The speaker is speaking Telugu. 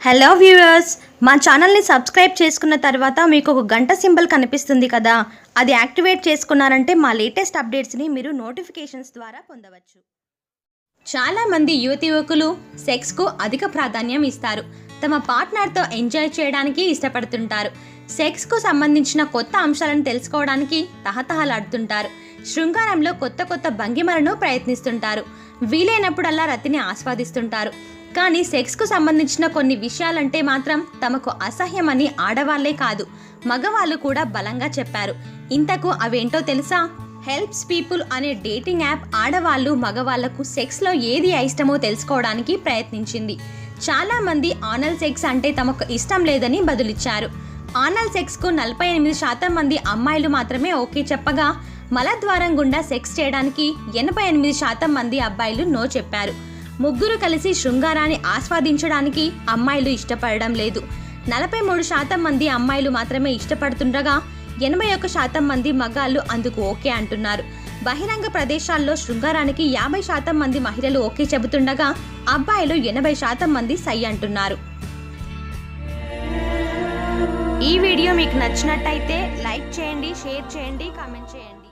హలో వ్యూవర్స్ మా ఛానల్ని సబ్స్క్రైబ్ చేసుకున్న తర్వాత మీకు ఒక గంట సింబల్ కనిపిస్తుంది కదా అది యాక్టివేట్ చేసుకున్నారంటే మా లేటెస్ట్ అప్డేట్స్ని మీరు నోటిఫికేషన్స్ ద్వారా పొందవచ్చు. చాలామంది యువతి యువకులు సెక్స్కు అధిక ప్రాధాన్యం ఇస్తారు తమ పార్ట్నర్తో ఎంజాయ్ చేయడానికి ఇష్టపడుతుంటారు. సెక్స్కు సంబంధించిన కొత్త అంశాలను తెలుసుకోవడానికి తహతహలాడుతుంటారు శృంగారంలో కొత్త కొత్త భంగిమలను ప్రయత్నిస్తుంటారు వీలైనప్పుడల్లా రతిని ఆస్వాదిస్తుంటారు. కానీ సెక్స్కు సంబంధించిన కొన్ని విషయాలంటే మాత్రం తమకు అసహ్యమని ఆడవాళ్ళే కాదు మగవాళ్ళు కూడా బలంగా చెప్పారు. ఇంతకు అవేంటో తెలుసా? హెల్ప్స్ పీపుల్ అనే డేటింగ్ యాప్ ఆడవాళ్ళు మగవాళ్ళకు సెక్స్లో ఏది ఇష్టమో తెలుసుకోవడానికి ప్రయత్నించింది. చాలామంది ఆనల్ సెక్స్ అంటే తమకు ఇష్టం లేదని బదులిచ్చారు. ఆనల్ సెక్స్కు నలభై ఎనిమిది శాతం మంది అమ్మాయిలు మాత్రమే ఓకే చెప్పగా మలద్వారం గుండా సెక్స్ చేయడానికి ఎనభై ఎనిమిది శాతం మంది అబ్బాయిలు నో చెప్పారు. ముగ్గురు కలిసి శృంగారాన్ని ఆస్వాదించడానికి అమ్మాయిలు ఇష్టపడడం లేదు. నలభై మూడు శాతం మంది అమ్మాయిలు మాత్రమే ఇష్టపడుతుండగా ఎనభై ఒక్క శాతం మంది మగాళ్ళు అందుకు ఓకే అంటున్నారు. బహిరంగ ప్రదేశాల్లో శృంగారానికి యాభై శాతం మంది మహిళలు ఓకే చెబుతుండగా అబ్బాయిలు ఎనభై శాతం మంది సై అంటున్నారు. ఈ వీడియో మీకు నచ్చినట్టయితే లైక్ చేయండి షేర్ చేయండి కామెంట్ చేయండి.